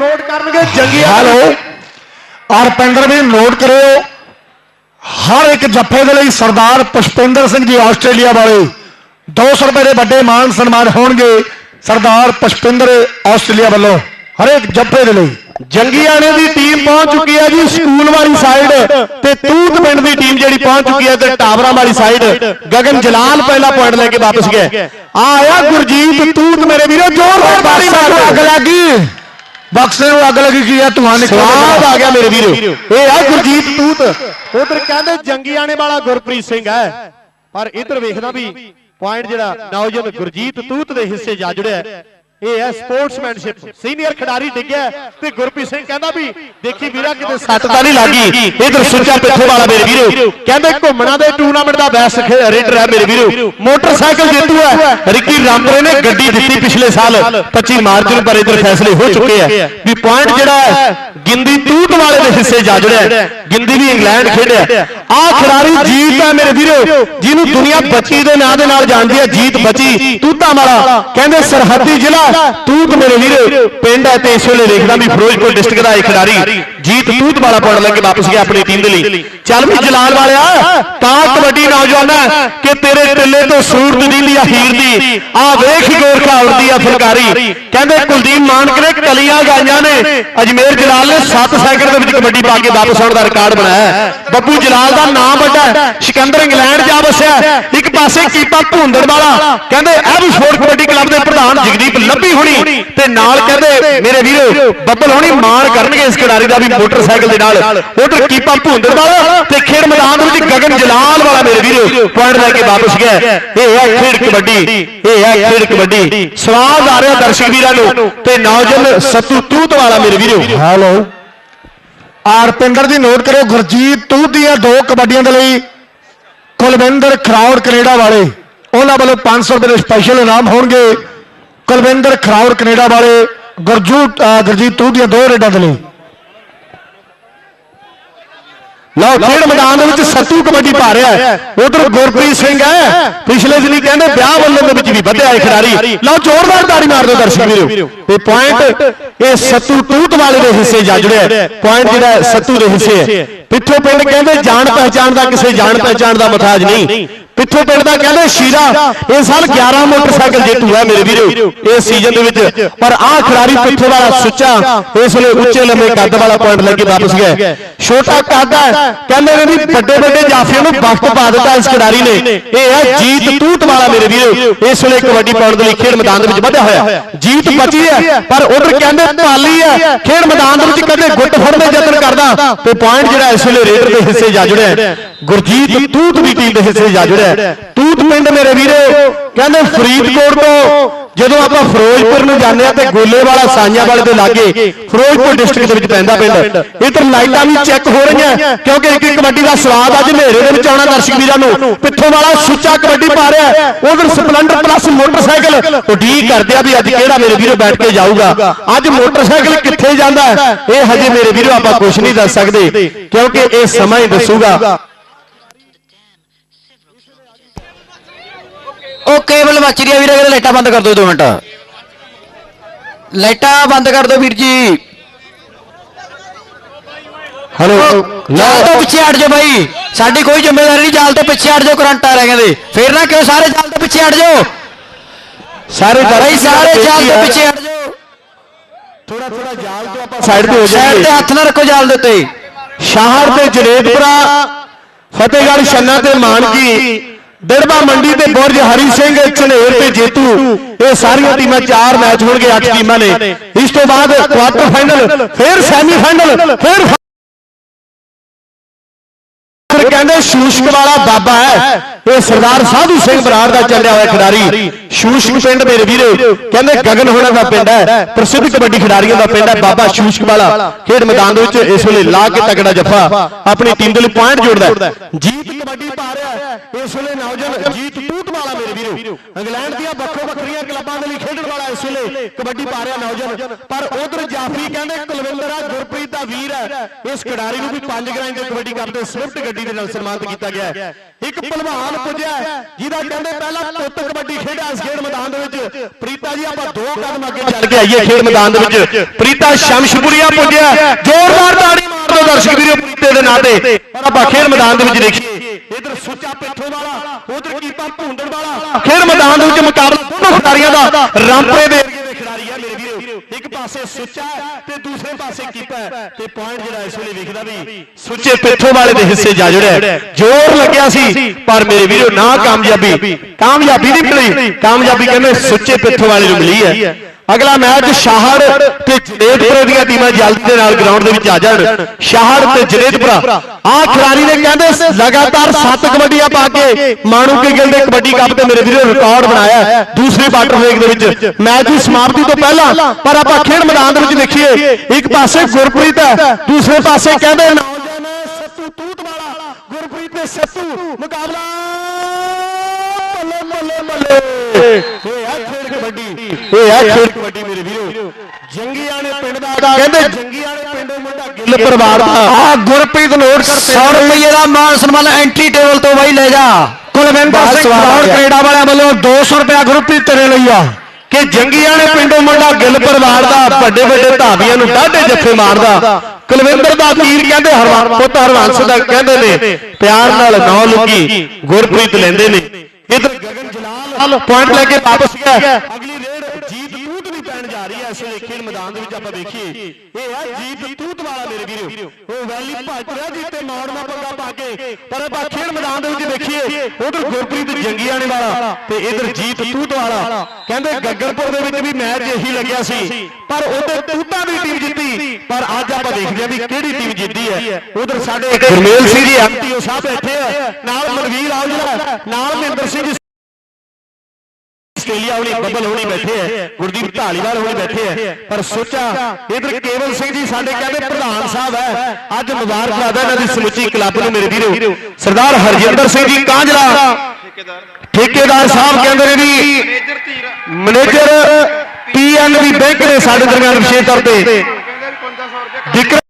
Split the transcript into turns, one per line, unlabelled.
Note ਕਰਨਗੇ ਜੰਗੀਆਂ
hello ਔਰ ਪਿੰਦਰ ਵੀ ਨੋਟ ਕਰਿਓ। ਹਰ ਇੱਕ ਜੱਫੇ ਦੇ ਲਈ ਸਰਦਾਰ ਪੁਸ਼ਪਿੰਦਰ ਸਿੰਘ ਜੀ ਆਸਟ੍ਰੇਲੀਆ ਵਾਲੇ 200 ਰੁਪਏ ਦੇ ਵੱਡੇ ਮਾਨ ਸਨਮਾਨ ਹੋਣਗੇ ਸਰਦਾਰ ਪੁਸ਼ਪਿੰਦਰ ਆਸਟ੍ਰੇਲੀਆ ਵੱਲੋਂ ਹਰੇਕ ਜੱਫੇ ਦੇ ਲਈ।
ਜੰਗੀਆਣੇ ਦੀ ਟੀਮ ਪਹੁੰਚ ਚੁੱਕੀ ਹੈ ਜੀ ਸਕੂਲ ਵਾਲੀ ਸਾਈਡ ਤੇ ਤੂਤ ਪਿੰਡ ਦੀ ਟੀਮ ਜਿਹੜੀ ਪਹੁੰਚ ਚੁੱਕੀ ਹੈ ਤੇ ਟਾਵਰਾਂ ਵਾਲੀ ਸਾਈਡ ਗਗਨ ਜਲਾਲ ਪਹਿਲਾ ਪੁਆਇੰਟ ਲੈ ਕੇ ਵਾਪਸ ਗਿਆ ਆ ਆਇਆ ਗੁਰਜੀਤ ਤੂਤ ਮੇਰੇ ਵੀਰੋ ਜ਼ੋਰਦਾਰ ਤਾੜੀ
ਬਕਸੇ ਨੂੰ ਅੱਗ
ਮਾਰੋ
ਲੱਗੀ ਬਕਸੇ ਨੂੰ ਅੱਗ ਲੱਗੀ ਕੀ ਆ? ਧੂਆਂ
ਸਵਾਦ ਆ ਗਿਆ ਮੇਰੇ ਵੀਰੋ। ਇਹ ਆ ਗੁਰਜੀਤ ਤੂਤ ਉਧਰ ਕਹਿੰਦੇ ਜੰਗੀਆਣੇ ਵਾਲਾ ਗੁਰਪ੍ਰੀਤ ਸਿੰਘ ਹੈ। ਪਰ ਇਧਰ ਵੇਖਦਾ ਵੀ ਪੁਆਇੰਟ ਜਿਹੜਾ ਨੌਜਵਾਨ ਗੁਰਜੀਤ ਤੂਤ ਦੇ ਹਿੱਸੇ ਜਾ ਜੁੜਿਆ। ਇਹ ਹੈ ਸਪੋਰਟਸਮੈਨਸ਼ਿਪ। ਸੀਨੀਅਰ ਖਿਡਾਰੀ ਡਿੱਗਿਆ ਤੇ ਗੁਰਪ੍ਰੀਤ ਸਿੰਘ ਕਹਿੰਦਾ ਵੀ, ਦੇਖੀ ਵੀਰਾ, ਕਿਤੇ ਸੱਟ ਤਾਂ ਨਹੀਂ ਲੱਗੀ। ਇਧਰ ਸੁੱਚਾ ਪਿੱਛੇ ਵਾਲਾ ਮੇਰੇ ਵੀਰੋ। ਕਹਿੰਦੇ ਘੁੰਮਣਾ ਦੇ ਟੂਰਨਾਮੈਂਟ ਦਾ ਬੈਸਟ ਰੇਡਰ ਹੈ ਮੇਰੇ ਵੀਰੋ। ਮੋਟਰਸਾਈਕਲ ਜੇਤੂ ਹੈ। ਰਿੱਕੀ ਰਾਮਪੁਰੇ ਨੇ ਗੱਡੀ ਦਿੱਤੀ ਪਿਛਲੇ ਸਾਲ। 25 ਮਾਰਚ ਨੂੰ ਪਰ ਇਧਰ ਫੈਸਲੇ ਹੋ ਚੁੱਕੇ ਹੈ। ਵੀ ਪੁਆਇੰਟ ਜਿਹੜਾ ਹੈ, ਗਿੰਦੀ ਤੂਤ ਵਾਲੇ ਦੇ ਹਿੱਸੇ ਜਾ ਜੁੜਿਆ ਹੈ। ਗਿੰਦੀ ਵੀ ਇੰਗਲੈਂਡ ਖੇਡਿਆ ਆਹ ਖਿਡਾਰੀ ਜੀਤ ਹੈ ਮੇਰੇ ਵੀਰੋ ਜਿਹਨੂੰ ਦੁਨੀਆ ਬੱਚੀ ਦੇ ਨਾਂ ਦੇ ਨਾਲ ਜਾਣਦੀ ਹੈ ਜੀਤ ਬੱਚੀ ਤੂਤਾਂ ਵਾਲਾ ਕਹਿੰਦੇ ਸਰਹੱਦੀ ਜ਼ਿਲ੍ਹਾ ਤੂਤ ਮੇਰੇ ਵੀਰੋ ਪਿੰਡ ਹੈ ਤੇ ਇਸ ਵੇਲੇ ਦੇਖਦਾ ਵੀ ਫਿਰੋਜ਼ਪੁਰ ਡਿਸਟ੍ਰਿਕਟ ਦਾ ਇਹ ਖਿਡਾਰੀ। ਜੀਤ ਤੂਤ ਵਾਲਾ ਪੁਆਇੰਟ ਲੈ ਕੇ ਵਾਪਸ ਗਿਆ ਆਪਣੀ ਟੀਮ ਦੇ ਲਈ। ਚੱਲ ਵੀ ਜਲਾਲ ਵਾਲਿਆ, ਤਾਂ ਕਬੱਡੀ ਨੌਜਵਾਨ ਕਿ ਤੇਰੇ ਟਿੱਲੇ ਤੋਂ ਸੂਰਤ ਦੀ ਆ ਹੀਰ ਦੀ। ਆ ਵੇਖ ਗੋਰਖਾ ਉੜਦੀ ਆ ਫੁਲਕਾਰੀ। ਕਹਿੰਦੇ ਕੁਲਦੀਪ ਮਾਨਕ ਨੇ ਕਲੀਆਂ ਗਾਈਆਂ ਨੇ। ਅਜਮੇਰ ਜਲਾਲ ਨੇ 7 ਸੈਕਿੰਡ ਦੇ ਵਿੱਚ ਕਬੱਡੀ ਪਾ ਕੇ ਵਾਪਸ ਆਉਣ ਦਾ ਰਿਕਾਰਡ ਬਣਾਇਆ। ਬੱਬੂ ਜਲਾਲ ਦਾ ਨਾਮ ਵੱਡਾ ਸਿਕੰਦਰ ਇੰਗਲੈਂਡ ਜਾ ਵਸਿਆ। ਇੱਕ ਪਾਸੇ ਕੀਪਾ ਭੁੰਦੜ ਵਾਲਾ। ਕਹਿੰਦੇ, ਇਹ ਵੀ ਫੋਰਟ ਕਬੱਡੀ ਕਲੱਬ ਦੇ ਪ੍ਰਧਾਨ ਜਗਦੀਪ ਲੱਭੀ ਹੋਣੀ। ਤੇ ਨਾਲ ਕਹਿੰਦੇ, ਮੇਰੇ ਵੀਰੋ, ਬੱਬਲ ਹੋਣੀ ਮਾਣ ਕਰਨਗੇ ਇਸ ਖਿਡਾਰੀ ਦਾ ਵੀ ਮੋਟਰਸਾਈਕਲ ਦੇ ਨਾਲ। ਉਧਰ ਕੀਪਾ ਭੁੰਦੜ ਵਾਲਾ ਤੇ ਖੇਡ ਮੈਦਾਨ ਦੇ ਵਿੱਚ ਗਗਨ ਜਲਾਲ ਵਾਲਾ ਮੇਰੇ ਵੀਰੋ ਪੁਆਇੰਟ ਲੈ ਕੇ ਵਾਪਸ ਗਿਆ। ਇਹ ਹੈ ਖੇਡ ਕਬੱਡੀ, ਇਹ ਹੈ ਖੇਡ ਕਬੱਡੀ। ਸਵਾਦ ਆ ਰਿਹਾ ਦਰਸ਼ਕ ਵੀਰਾਂ ਨੂੰ ਤੇ ਨੌਜਵਾਨ ਸਤੂ ਤੂਤ ਵਾਲਾ ਮੇਰੇ ਵੀਰੋ।
ਹੈਲੋ ਆਰ ਪਿੰਦਰ ਦੀ ਨੋਟ ਕਰੋ ਗੁਰਜੀਤ ਤੂਤ ਦੀਆਂ ਦੋ ਕਬੱਡੀਆਂ ਦੇ ਲਈ। ਕੁਲਵਿੰਦਰ ਖਰਾਉੜ ਕੈਨੇਡਾ ਵਾਲੇ। ਉਹਨਾਂ ਵੱਲੋਂ 500 ਰੁਪਏ ਦੇ ਸਪੈਸ਼ਲ ਇਨਾਮ ਹੋਣਗੇ। ਕੁਲਵਿੰਦਰ ਖਰਾਉੜ ਕੈਨੇਡਾ ਵਾਲੇ ਗੁਰਜੂਤ ਗੁਰਜੀਤ ਤੂਤ ਦੀਆਂ ਦੋ ਰੇਡਾਂ ਦੇ ਲਈ।
ਲਓ ਖੇਡ ਮੈਦਾਨ ਦੇ ਵਿੱਚ ਸੱਤੂ ਕਬੱਡੀ ਪਾ ਰਿਹਾ ਹੈ। ਉਧਰ ਗੁਰਪ੍ਰੀਤ ਸਿੰਘ ਹੈ। ਪਿਛਲੇ ਦਿਨੀ ਕਹਿੰਦੇ ਵਿਆਹ ਵੱਲੋਂ ਦੇ ਵਿੱਚ ਵੀ ਵਧਿਆ ਹੈ ਖਿਡਾਰੀ। ਲਓ ਜ਼ੋਰਦਾਰ ਤਾੜੀ ਮਾਰ ਦਿਓ ਦਰਸ਼ਕ ਵੀਰੋ। ਤੇ ਪੁਆਇੰਟ ਇਹ ਸੱਤੂ ਤੂਤ ਵਾਲੇ ਦੇ ਹਿੱਸੇ ਜਾ ਜੁੜਿਆ ਪੁਆਇੰਟ ਜਿਹੜਾ ਸੱਤੂ ਦੇ ਹਿੱਸੇ ਹੈ। ਪਿੱਥੋਂ ਪਿੰਡ ਕਹਿੰਦੇ ਜਾਣ ਪਹਿਚਾਣ ਦਾ ਕਿਸੇ ਜਾਣ ਪਹਿਚਾਣ ਦਾ ਮਥਾਜ ਨਹੀਂ। ਪਿੱਥੋਂ ਪਿੰਡ ਦਾ ਕਹਿੰਦੇ ਸ਼ੀਰਾ, ਇਹ ਸਾਲ 11 ਮੋਟਰਸਾਈਕਲ ਜੇਤੂ ਹੈ ਮੇਰੇ ਵੀਰੋ ਇਸ ਸੀਜ਼ਨ ਦੇ ਵਿੱਚ। ਪਰ ਆਹ ਖਿਡਾਰੀ ਪਿੱਥੋਂ ਵਾਲਾ ਸੁੱਚਾ, ਇਸ ਵੇਲੇ ਉੱਚੇ ਲੰਮੇ ਕੱਦ ਵਾਲਾ ਪੁਆਇੰਟ ਲੈ ਕੇ ਵਾਪਸ ਗਿਆ। ਛੋਟਾ ਕੱਦ ਹੈ ਕਹਿੰਦੇ ਨੇ ਵੀ ਵੱਡੇ ਵੱਡੇ ਜਾਫੀਆਂ ਨੂੰ ਵਕਤ ਪਾ ਦਿੱਤਾ ਇਸ ਖਿਡਾਰੀ ਨੇ। ਇਹ ਹੈ ਜੀਤ ਤੂਤ ਵਾਲਾ ਮੇਰੇ ਵੀਰੋ, ਇਸ ਵੇਲੇ ਕਬੱਡੀ ਪਾਉਣ ਦੇ ਲਈ ਖੇਡ ਮੈਦਾਨ ਦੇ ਵਿੱਚ ਵਧਿਆ ਹੋਇਆ। ਜੀਤ ਬਚੀ ਹੈ ਪਰ ਉਧਰ ਕਹਿੰਦੇ ਪਾਲੀ ਹੈ ਖੇਡ ਮੈਦਾਨ ਦੇ ਵਿੱਚ ਕਦੇ ਗੁੱਟ ਫੜਨ ਦੇ ਯਤਨ ਕਰਦਾ, ਤੇ ਪੁਆਇੰਟ ਜਿਹੜਾ ਇਸ ਵੇਲੇ ਰੇਡਰ ਦੇ ਹਿੱਸੇ ਜਾ ਜੁੜਿਆ। ਗੁਰਜੀਤ ਤੂਤ ਦੀ ਟੀਮ ਦੇ ਹਿੱਸੇ ਜਾ ਜੁੜਿਆ ਤੂਤ ਪਿੰਡ ਮੇਰੇ ਵੀਰੋ, ਕਹਿੰਦੇ ਫਰੀਦਕੋਟ ਤੋਂ ਜਦੋਂ ਆਪਾਂ ਫਿਰੋਜ਼ਪੁਰ ਨੂੰ ਜਾਂਦੇ ਆ ਤੇ ਗੋਲੇ ਵਾਲਾ ਸਾਈਆਂ ਵਾਲੇ ਦੇ ਲਾਗੇ ਫਿਰੋਜ਼ਪੁਰ ਡਿਸਟ੍ਰਿਕਟ ਦੇ ਵਿੱਚ ਪੈਂਦਾ ਪਿੰਡ। ਇਧਰ ਲਾਈਟਾਂ ਵੀ ਚੈੱਕ ਹੋ ਰਹੀਆਂ, ਕਿਉਂਕਿ ਇੱਕ ਇੱਕ ਕਬੱਡੀ ਦਾ ਸਵਾਦ ਅੱਜ ਹਨੇਰੇ ਦੇ ਵਿੱਚ ਆਉਣਾ ਦਰਸ਼ਕ ਵੀਰਾਂ ਨੂੰ। ਪਿੱਠੋਂ ਵਾਲਾ ਸੁੱਚਾ ਕਬੱਡੀ ਪਾ ਰਿਹਾ ਉਧਰ ਸਪਲੈਂਡਰ ਪਲੱਸ ਮੋਟਰਸਾਈਕਲ ਉਡੀਕ ਕਰਦੇ ਆ ਵੀ ਅੱਜ ਕਿਹੜਾ ਮੇਰੇ ਵੀਰੋ ਬੈਠ ਕੇ ਜਾਊਗਾ। ਅੱਜ ਮੋਟਰਸਾਈਕਲ ਕਿੱਥੇ ਜਾਂਦਾ ਇਹ ਹਜੇ ਮੇਰੇ ਵੀਰੋ ਆਪਾਂ ਕੁਝ ਨਹੀਂ ਦੱਸ ਸਕਦੇ, ਕਿਉਂਕਿ ਇਹ ਸਮਾਂ ਹੀ ਦੱਸੂਗਾ।
ਉਹ ਕੇਬਲ ਮੱਚ ਰਹੀ ਆ ਵੀਰੇ ਲਾਈਟਾਂ ਬੰਦ ਕਰ ਦਿਓ 2 ਮਿੰਟ। ਲਾਈਟਾਂ ਬੰਦ ਕਰ ਦਿਓ ਵੀਰ ਜੀ।
ਹੈਲੋ
ਜਾਲ ਤੋਂ ਪਿੱਛੇ ਹਟ ਜਾਓ ਬਾਈ। ਸਾਡੀ ਕੋਈ ਜ਼ਿੰਮੇਵਾਰੀ ਨਹੀਂ ਜਾਲ ਤੋਂ ਪਿੱਛੇ ਹਟ ਜਾਓ ਕਰੰਟ ਆ ਰਿਹਾ ਕਹਿੰਦੇ ਫੇਰ ਨਾ ਕਿਉਂ ਸਾਰੇ ਜਾਲ ਤੋਂ ਪਿੱਛੇ ਹਟ ਜਾਓ?
ਸਾਰੇ
ਬਾਈ ਸਾਰੇ ਜਾਲ ਤੋਂ ਪਿੱਛੇ ਹਟ ਜਾਓ।
ਥੋੜਾ ਥੋੜਾ ਜਾਲ ਤੋਂ ਆਪਾਂ ਸਾਈਡ ਤੇ ਹੋ
ਸਾਈਡ
ਜਾਈਏ।
ਤੇ ਹੱਥ ਨਾ ਰੱਖੋ ਜਾਲ ਦੇ ਉੱਤੇ।
ਸ਼ਾਹਰ ਤੇ ਜਨੇਤਪੁਰਾ ਫਤਿਹਗੜ੍ਹ ਛੰਨਾ ਤੇ ਮਾਨਕੀ। ਦੜਬਾ ਮੰਡੀ ਤੇ ਬੁਰਜ ਹਰੀ ਸਿੰਘ, ਝਨੇਰ ਤੇ ਜੇਤੂ। ਇਹ ਸਾਰੀਆਂ ਟੀਮਾਂ ਚਾਰ ਮੈਚ ਹੋਣਗੇ, ਅੱਠ ਟੀਮਾਂ ਨੇ। ਇਸ ਤੋਂ ਬਾਅਦ ਕੁਆਟਰ ਫਾਈਨਲ ਫਿਰ ਸੈਮੀ ਫਾਈਨਲ ਫਿਰ ਫਿਰ ਕਹਿੰਦੇ ਸ਼ੂਸ਼ਕ ਵਾਲਾ ਬਾਬਾ ਹੈ। ਇਹ ਸਰਦਾਰ ਸਾਧੂ ਸਿੰਘ ਬਰਾੜ ਦਾ ਚੱਲਿਆ ਹੋਇਆ ਖਿਡਾਰੀ। ਸ਼ੂਸ਼ਕ ਪਿੰਡ ਮੇਰੇ ਵੀਰੋ ਕਹਿੰਦੇ ਗਗਨ ਹੋਣਾ ਦਾ ਪਿੰਡ ਹੈ। ਪ੍ਰਸਿੱਧ ਕਬੱਡੀ ਖਿਡਾਰੀਆਂ ਦਾ ਪਿੰਡ ਹੈ ਬਾਬਾ ਸ਼ੂਸ਼ਕ ਵਾਲਾ। ਖੇਡ ਮੈਦਾਨ ਦੇ ਵਿੱਚ ਇਸ ਵੇਲੇ ਲਾ ਕੇ ਤਕੜਾ ਜੱਫਾ। ਆਪਣੀ ਟੀਮ ਦੇ ਲਈ ਪੁਆਇੰਟ ਜੋੜਦਾ। ਜੀਤ ਕਬੱਡੀ ਪਾ ਰਿਹਾ ਹੈ। ਇਸ ਵੇਲੇ ਨੌਜਵਾਨ ਜੀਤ ਤੂਤ ਵਾਲਾ ਮੇਰੇ ਵੀਰੋ। ਇੰਗਲੈਂਡ ਦੀਆਂ ਵੱਖੋ ਵੱਖਰੀਆਂ ਕਲੱਬਾਂ ਦੇ ਲਈ ਖੇਡਣ ਵਾਲਾ ਇਸ ਵੇਲੇ ਕਬੱਡੀ ਪਾ ਰਿਹਾ ਨੌਜਵਾਨ। ਪਰ ਉਧਰ ਜਾਫਰੀ ਕਹਿੰਦੇ ਕੁਲਵਿੰਦਰ ਆ ਗੁਰਪ੍ਰੀਤ ਦਾ ਵੀਰ ਹੈ। ਇਸ ਖਿਡਾਰੀ ਨੂੰ ਵੀ 5 ਗ੍ਰਾਮ ਦੇ ਕਬੱਡੀ ਕੱਪ ਦੇ ਸਵਿਫਟ ਗੱਡੀ ਦੇ ਨਾਲ ਸਨਮਾਨਿਤ ਕੀਤਾ ਗਿਆ ਹੈ। ਇੱਕ ਪਹਿਲਵਾਨ ਪੁੱਜਿਆ ਹੈ, ਜਿਹਦਾ ਕਹਿੰਦੇ ਪਹਿਲਾ ਪੁੱਤ ਕਬੱਡੀ ਖੇਡਿਆ ਇਸ ਖੇਡ ਮੈਦਾਨ ਦੇ ਵਿੱਚ। ਪ੍ਰੀਤਾ ਜੀ ਆਪਾਂ ਦੋ ਕਦਮ ਅੱਗੇ ਚੱਲ ਕੇ ਆਈਏ ਖੇਡ ਮੈਦਾਨ ਦੇ ਵਿੱਚ। ਪ੍ਰੀਤਾ ਸ਼ਮਸ਼ਪੁਰੀਆ ਪੁੱਜਿਆ। ਜ਼ੋਰਦਾਰ ਤਾੜੀ ਮਾਰ ਦਿਓ ਦਰਸ਼ਕ ਵੀਰੋ ਪ੍ਰੀਤੇ ਦੇ ਨਾਂ ਤੇ ਪਰ ਆਪਾਂ ਖੇਡ ਮੈਦਾਨ ਦੇ ਵਿੱਚ ਦੇਖੀਏ। ਇਧਰ ਸੁੱਚਾ ਪਿੱਠੋ ਵਾਲਾ ਉਧਰ ਕੀਪਾ ਭੁੰਦੜ ਵਾਲਾ। ਖੇਡ ਮੈਦਾਨ ਦੇ ਵਿੱਚ ਮੁਕਾਬਲਾ ਦੋਨੋਂ ਖਿਡਾਰੀਆਂ ਦਾ ਰਾਮਪੁਰੇ ਦੇ ਏਰੀਏ ਦੇ ਮੇਰੇ ਵੀਰੋ। ਇੱਕ ਪਾਸੇ ਸੁੱਚਾ ਤੇ ਦੂਸਰੇ ਪਾਸੇ ਕੀਪਾ ਤੇ ਪੁਆਇੰਟ ਜਿਹੜਾ ਇਸ ਵੇਲੇ ਵੇਖਦਾ ਵੀ ਸੁੱਚੇ ਪਿੱਠੋ ਵਾਲੇ ਦੇ ਹਿੱਸੇ ਜਾ ਜੁੜਿਆ ਜ਼ੋਰ ਲੱਗਿਆ ਸੀ, ਪਰ ਮੇਰੇ ਵੀਰੋ, ਨਾ ਕਾਮਯਾਬੀ। ਕਾਮਯਾਬੀ ਨਹੀਂ ਮਿਲੀ। ਕਾਮਯਾਬੀ ਕਹਿੰਦੇ ਸੁੱਚੇ ਪਿੱਠੋ ਵਾਲੇ ਨੂੰ ਮਿਲੀ ਹੈ। ਅਗਲਾ ਮੈਚ ਸ਼ਾਹੜ ਤੇ ਜਨੇਤਪੁਰੇ ਦੀਆਂ ਟੀਮਾਂ ਜਲਦੀ ਦੇ ਨਾਲ ਗਰਾਊਂਡ ਦੇ ਵਿੱਚ ਆ ਜਾਣ। ਸ਼ਾਹੜ ਤੇ ਜਨੇਤਪੁਰਾ ਆਹ ਖਿਡਾਰੀ ਨੇ ਕਹਿੰਦੇ ਲਗਾਤਾਰ 7 ਕਬੱਡੀਆਂ ਪਾ ਕੇ ਮਾਣੂ ਕੇ ਗਿਲ ਦੇ ਕਬੱਡੀ ਕੱਪ ਤੇ ਮੇਰੇ ਵੀਰੋ ਰਿਕਾਰਡ ਬਣਾਇਆ। ਦੂਸਰੇ ਵਾਟਰ ਵੇਗ ਦੇ ਵਿੱਚ ਮੈਚ ਦੀ ਸਮਾਪਤੀ ਤੋਂ ਪਹਿਲਾਂ ਪਰ ਆਪਾਂ ਖੇਡ ਮੈਦਾਨ ਦੇ ਵਿੱਚ ਦੇਖੀਏ ਇੱਕ ਪਾਸੇ ਗੁਰਪ੍ਰੀਤ ਹੈ ਦੂਸਰੇ ਪਾਸੇ ਕਹਿੰਦੇ ਨੌਜਵਾਨ ਸੱਤੂ ਤੂਤ ਵਾਲਾ ਗੁਰਪ੍ਰੀਤ ਤੇ ਸੱਤੂ ਮੁਕਾਬਲਾ। ਮੱਲੇ ਮੱਲੇ ਮੱਲੇ। ਇਹ ਆ ਖੇਡ ਕਬੱਡੀ। ਇਹ ਆ ਖੇਡ ਕਬੱਡੀ ਮੇਰੇ ਵੀਰੋ। ਜੰਗੀਆਂ ਨੇ ਪਿੰਡ ਦਾ ਕਹਿੰਦੇ ਜੰਗੀਆਂ ਨੇ ਪਿੰਡੋਂ ਮੁੰਡਾ ਗਿੱਲ ਪਰਿਵਾਰ ਦਾ।
ਆ ਗੁਰਪ੍ਰੀਤ ਨੋਟ ਕਰ
100 ਰੁਪਏ ਦਾ ਮਾਨ ਸਨਮਾਨ ਐਂਟਰੀ ਟੇਬਲ ਤੋਂ ਬਾਈ ਲੈ ਜਾ।
ਕੁਲਵਿੰਦਰ ਸਿੰਘ
ਗਿਆ।
ਕੈਨੇਡਾ ਵਾਲਿਆਂ ਵੱਲੋਂ 200 ਰੁਪਏ ਗੁਰਪ੍ਰੀਤ ਤੇਰੇ ਲਈ ਆ।
ਕਿ ਜੰਗੀਆਂ ਨੇ ਪਿੰਡੋਂ ਮੁੰਡਾ ਗਿੱਲ ਪਰਿਵਾਰ ਦਾ ਵੱਡੇ ਵੱਡੇ ਧਾਵੀਆਂ ਨੂੰ ਡਾਢੇ ਜੱਫੇ ਮਾਰਦਾ। ਕੁਲਵਿੰਦਰ ਦਾ ਵੀਰ ਕਹਿੰਦੇ ਹਰਵੰਸ ਪੁੱਤ ਹਰਵੰਸ ਦਾ ਕਹਿੰਦੇ ਨੇ ਪਿਆਰ ਨਾਲ ਨੌ ਲੁਕੀ ਗੁਰਪ੍ਰੀਤ ਲੈਂਦੇ ਨੇ। ਇਧਰ ਗਗਨ ਜਲਾਲ ਪੁਆਇੰਟ ਲੈ ਕੇ ਵਾਪਸ ਗਿਆ। ਅਗਲੀ ਰੇਡ ਜੀਤ ਤੂਤ ਵੀ ਪੈਣ ਜਾ ਰਹੀ ਹੈ। ਇਸ ਵੇਲੇ ਖੇਡ ਮੈਦਾਨ ਦੇ ਵਿੱਚ ਆਪਾਂ ਦੇਖੀਏ ਇਹ ਆ ਜੀਤ ਤੂਤ ਵਾਲਾ ਮੇਰੇ ਵੀਰੋ। ਉਹ ਵੈਲੀ ਭੱਜ ਰਿਹਾ ਜੀ ਤੇ ਮੌੜ ਦਾ ਪੰਗਾ ਪਾ ਕੇ। ਪਰ ਆਪਾਂ ਖੇਡ ਮੈਦਾਨ ਦੇ ਵਿੱਚ ਦੇਖੀਏ ਉਧਰ ਗੁਰਪ੍ਰੀਤ ਜੰਗੀਆਣੇ ਵਾਲਾ ਤੇ ਇਧਰ ਜੀਤ ਤੂਤ ਵਾਲਾ। ਕਹਿੰਦੇ ਗੱਗਰਪੁਰ ਦੇ ਵਿੱਚ ਵੀ ਮੈਚ ਇਹੀ ਲੱਗਿਆ ਸੀ। ਪਰ ਉਹਦੇ ਤੂਤਾਂ ਦੀ ਟੀਮ ਜਿੱਤੀ। ਪਰ ਅੱਜ ਆਪਾਂ ਦੇਖਦੇ ਹਾਂ ਵੀ ਕਿਹੜੀ ਟੀਮ ਜਿੱਤੀ ਹੈ। ਉਧਰ ਸਾਡੇ ਗੁਰਮੇਲ ਸਿੰਘ ਜੀ ਐਮਟੀਓ ਸਾਹਿਬ ਬੈਠੇ ਆ। ਨਾਲ ਮਨਵੀਰ ਆਉਜਲਾ ਨਾਲ ਮਹਿੰਦਰ ਸਿੰਘ ਆਸਟ੍ਰੇਲੀਆ ਹੋਣੀ, ਬੱਬਲ ਹੋਣੀ ਬੈਠੇ ਹੈ ਗੁਰਦੀਪ ਢਾਲੀਵਾਲ ਹੋਣੀ ਬੈਠੇ ਹੈ ਪਰ ਸੋਚਾ, ਇਧਰ ਕੇਵਲ ਸਿੰਘ ਜੀ ਸਾਡੇ ਕਹਿੰਦੇ ਪ੍ਰਧਾਨ ਸਾਹਿਬ ਹੈ ਅੱਜ ਮੁਬਾਰਕਬਾਦ ਹੈ ਇਹਨਾਂ ਦੀ ਸਮੁੱਚੀ ਕਲੱਬ ਨੂੰ ਮੇਰੇ ਵੀਰੋ। ਸਰਦਾਰ ਹਰਜਿੰਦਰ ਸਿੰਘ ਜੀ ਕਾਂਝਲਾ ਠੇਕੇਦਾਰ ਸਾਹਿਬ ਕਹਿੰਦੇ ਨੇ ਵੀ ਮੈਨੇਜਰ ਪੀਐਨਬੀ ਬੈਂਕ ਨੇ ਸਾਡੇ ਦਰਮਿਆਨ ਵਿਸ਼ੇਸ਼ ਤੌਰ ਤੇ।